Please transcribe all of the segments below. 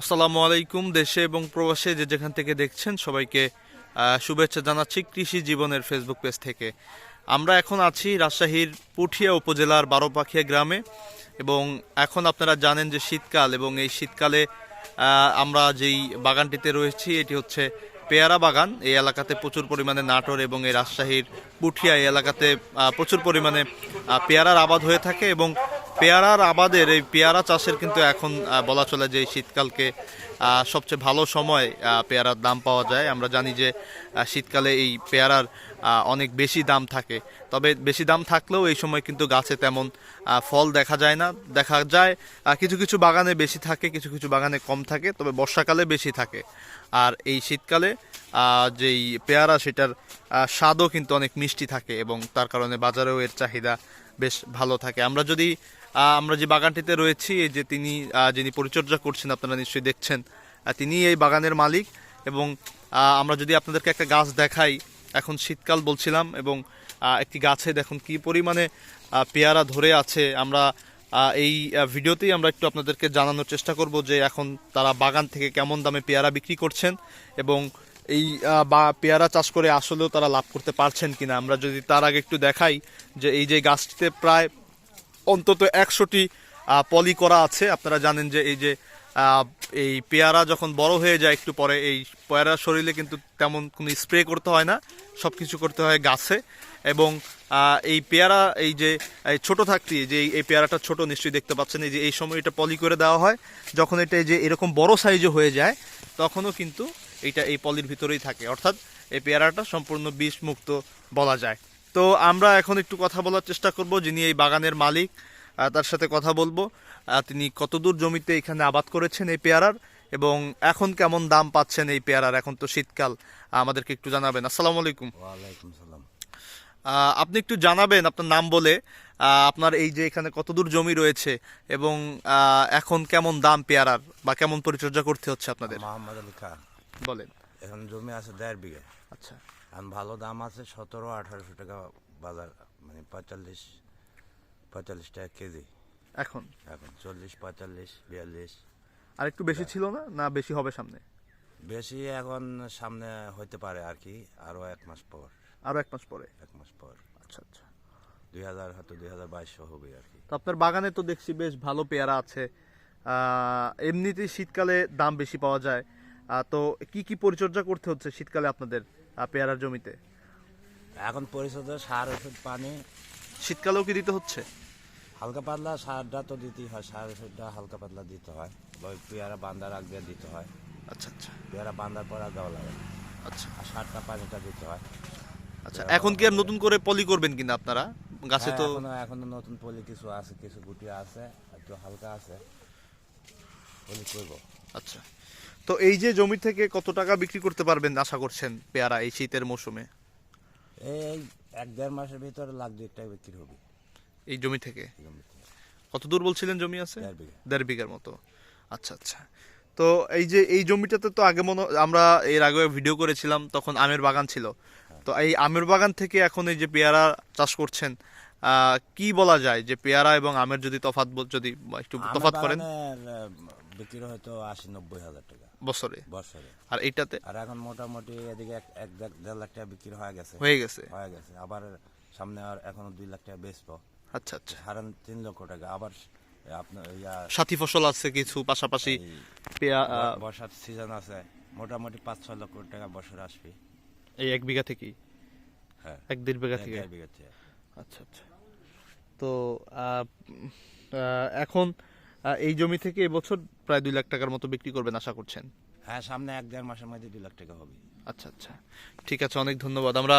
আসসালামু আলাইকুম, দেশে এবং প্রবাসে যে যেখান থেকে দেখছেন সবাইকে শুভেচ্ছা জানাচ্ছি কৃষি জীবনের ফেসবুক পেজ থেকে। আমরা এখন আছি রাজশাহীর পুঠিয়া উপজেলার বারোপাখিয়া গ্রামে এবং এখন আপনারা জানেন যে শীতকাল এবং এই শীতকালে আমরা যেই বাগানটিতে রয়েছি, এটি হচ্ছে পেয়ারা বাগান। এই এলাকাতে প্রচুর পরিমাণে নাটোর এবং এই রাজশাহীর পুঠিয়া এই এলাকাতে প্রচুর পরিমাণে পেয়ারার আবাদ হয়ে থাকে এবং পেয়ারার আবাদের এই পেয়ারা চাষের কিন্তু এখন বলা চলে যে শীতকালকে সবচেয়ে ভালো সময় পেয়ারার দাম পাওয়া যায়। আমরা জানি যে শীতকালে এই পেয়ারার অনেক বেশি দাম থাকে। তবে বেশি দাম থাকলেও এই সময় কিন্তু গাছে তেমন ফল দেখা যায় না। দেখা যায় কিছু কিছু বাগানে বেশি থাকে, কিছু কিছু বাগানে কম থাকে, তবে বর্ষাকালে বেশি থাকে। আর এই শীতকালে যেই পেয়ারা, সেটার স্বাদও কিন্তু অনেক মিষ্টি থাকে এবং তার কারণে বাজারেও এর চাহিদা বেশ ভালো থাকে। আমরা যদি আমরা যে বাগানটিতে রয়েছি, এই যে তিনি যিনি পরিচর্যা করছেন, আপনারা নিশ্চয়ই দেখছেন তিনি এই বাগানের মালিক এবং আমরা যদি আপনাদেরকে একটা গাছ দেখাই, এখন শীতকাল বলছিলাম এবং একটি গাছে দেখুন কি পরিমাণে পেয়ারা ধরে আছে। আমরা এই ভিডিওতেই আমরা একটু আপনাদেরকে জানানোর চেষ্টা করব যে এখন তারা বাগান থেকে কেমন দামে পেয়ারা বিক্রি করছেন এবং এই বা, পেয়ারা চাষ করে আসলেও তারা লাভ করতে পারছেন কিনা। আমরা যদি তার আগে একটু দেখাই যে এই যে গাছটিতে প্রায় অন্তত একশোটি পলি করা আছে। আপনারা জানেন যে এই যে এই পেয়ারা যখন বড় হয়ে যায় একটু পরে, এই পেয়ারা শরীরে কিন্তু তেমন কোনো স্প্রে করতে হয় না। সব কিছু করতে হয় গাছে। এবং এই পেয়ারা, এই যে ছোট থাকতে, যে এই- পেয়ারাটা ছোট নিশ্চয়ই দেখতে পাচ্ছেন, এই যে এই সময় এটা পলি করে দেওয়া হয়। যখন এটা এই যে এরকম বড় সাইজে হয়ে যায়, তখনও কিন্তু এটা এই পলির ভিতরেই থাকে। অর্থাৎ এই পেয়ারাটা সম্পূর্ণ বিষ মুক্ত বলা যায়। তো আমরা এখন একটু কথা বলার চেষ্টা করব যিনি এই বাগানের মালিক তার সাথে কথা বলব। তিনি কতদূর জমিতে এখানে আবাদ করেছেন এই পেয়ারার এবং এখন কেমন দাম পাচ্ছেন এই পেয়ারার? এখন তো শীতকাল আমাদেরকে একটু জানাবেন। আসসালামু আলাইকুম। ওয়ালাইকুম সালাম। আপনি একটু জানাবেন আপনার নাম বলে আপনার এই যে এখানে কতদূর জমি রয়েছে এবং এখন কেমন দাম পেয়ারার বা কেমন পরিচর্যা করতে হচ্ছে আপনাদের? মোহাম্মদ আলী খান। বলেন। এখন জমি আছে দেড় বিঘে। আচ্ছা। এখন ভালো দাম আছে সতেরো আঠারোশো টাকা বাজার মানে পঁয়তাল্লিশ পঁয়তাল্লিশ টাকা কেজি। এখন? এখন চল্লিশ পঁয়তাল্লিশ বিয়াল্লিশ। আর একটু বেশি ছিল না? না বেশি হবে সামনে? বেশি এখন সামনে হইতে পারে আর কি আরও এক মাস পর। আরও এক মাস পরে? এক মাস পর। আচ্ছা আচ্ছা। দুই হাজার হয়তো দুই হাজার বাইশশো হবে আর কি। তো আপনার বাগানে তো দেখছি বেশ ভালো পেয়ারা আছে। এমনিতেই শীতকালে দাম বেশি পাওয়া যায়। তো কি কি পরিচর্যা করতে হচ্ছে শীতকালে আপনাদের পেয়ারার জমিতে? এখন পরিচর্যা সার ওষুধ পানি। শীতকালেও কি দিতে হচ্ছে? হালকা পাতলা সারটা তো দিতেই হয় সার ওষুধটা হালকা পাতলা দিতে হয়। ওই পেয়ারা বান্ধার আগে দিতে হয়। আচ্ছা আচ্ছা। পেয়ারা বান্ধার পর দেওয়া লাগে আচ্ছা। আর সারটা পানিটা দিতে হয়। আচ্ছা এখন কি আর নতুন করে পলি করবেন কিনা আপনারা? গাছে হ্যাঁ, তো এখনও এখনও নতুন পলি কিছু আছে কিছু গুটি আছে একটু হালকা আছে। পলি করব। আচ্ছা। তো এই যে জমি থেকে কত টাকা বিক্রি করতে পারবেন আশা করছেন পেয়ারা এই শীতের মৌসুমে? এই এক দেড় মাসের ভিতরে লাখ দুই টাকা বিক্রি হবে। এই জমি থেকে? জমি কত দূর বলছিলেন জমি আছে? দেড় বিঘার মতো। আচ্ছা আচ্ছা। তো এই যে এই জমিটাতে তো আগে মনে আমরা এর আগে ভিডিও করেছিলাম তখন আমের বাগান ছিল। তো এই আমের বাগান থেকে এখন এই যে পেয়ারা চাষ করছেন কি বলা যায় যে পেয়ারা এবং আমের যদি বল- যদি একটু তফাৎ করেন? বিক্রি হয়তো আশি নব্বই হাজার টাকা। বছরে? বছরে। আর এইটাতে? আর এখন মোটামুটি এদিকে এক- এক দেড়- লাখ টাকা বিক্রি হয়ে গেছে। হয়ে গেছে? হয়ে গেছে। আবার সামনে আর এখনও দুই লাখ টাকা বেচবো। আচ্ছা আচ্ছা। হারান তিন লক্ষ টাকা। আবার আপনার সাথী ফসল আছে কিছু পাশাপাশি বর্ষার সিজন আছে। মোটামুটি পাঁচ ছয় লক্ষ টাকা বছর আসবে। এই এক বিঘা থেকেই হ্যাঁ। এক দেড় বিঘা থেকে? দেড় বিঘা থেকে। আচ্ছা আচ্ছা। তো এখন এই জমি থেকে এবছর প্রায় দুই লাখ টাকার মতো বিক্রি করবেন আশা করছেন? হ্যাঁ সামনে এক দেড় মাসের মধ্যে দুই লাখ টাকা হবে। আচ্ছা আচ্ছা। ঠিক আছে অনেক ধন্যবাদ। আমরা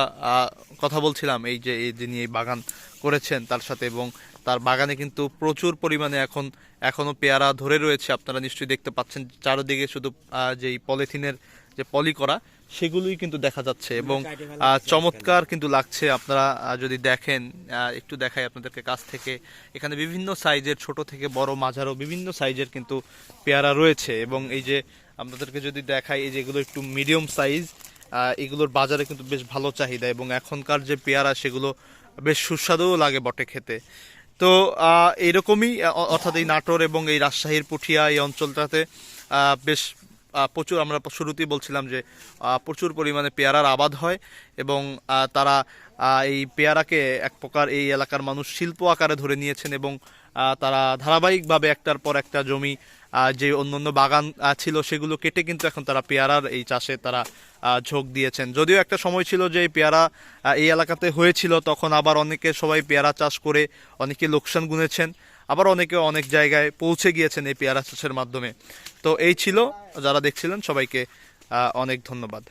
কথা বলছিলাম এই যে এই যিনি এই বাগান করেছেন তার সাথে এবং তার বাগানে কিন্তু প্রচুর পরিমাণে এখন এখনও পেয়ারা ধরে রয়েছে। আপনারা নিশ্চয়ই দেখতে পাচ্ছেন চারদিকে শুধু যেই পলিথিনের যে পলি করা সেগুলোই কিন্তু দেখা যাচ্ছে এবং চমৎকার কিন্তু লাগছে। আপনারা যদি দেখেন একটু দেখাই আপনাদেরকে কাছ থেকে। এখানে বিভিন্ন সাইজের ছোট থেকে বড় মাঝারও বিভিন্ন সাইজের কিন্তু পেয়ারা রয়েছে এবং এই যে আপনাদেরকে যদি দেখাই এই যে এগুলো একটু মিডিয়াম সাইজ এগুলোর বাজারে কিন্তু বেশ ভালো চাহিদা এবং এখনকার যে পেয়ারা সেগুলো বেশ সুস্বাদুও লাগে বটে খেতে। তো এরকমই অর্থাৎ এই নাটোর এবং এই রাজশাহীর পুঠিয়া এই অঞ্চলটাতে বেশ প্রচুর, আমরা শুরুতেই বলছিলাম যে প্রচুর পরিমাণে পেয়ারার আবাদ হয় এবং তারা এই পেয়ারাকে এক প্রকার এই এলাকার মানুষ শিল্প আকারে ধরে নিয়েছেন এবং তারা ধারাবাহিকভাবে একটার পর একটা জমি যে অন্যান্য বাগান ছিল সেগুলো কেটে কিন্তু এখন তারা পেয়ারার এই চাষে তারা ঝোঁক দিয়েছেন। যদিও একটা সময় ছিল যে পেয়ারা এই এলাকাতে হয়েছিল, তখন আবার অনেকে সবাই পেয়ারা চাষ করে অনেকে লোকসান গুনেছেন, আবার অনেকে অনেক জায়গায় পৌঁছে গিয়েছেন এই পেয়ারা চাষের মাধ্যমে। তো এই ছিল, যারা দেখছিলেন সবাইকে অনেক ধন্যবাদ।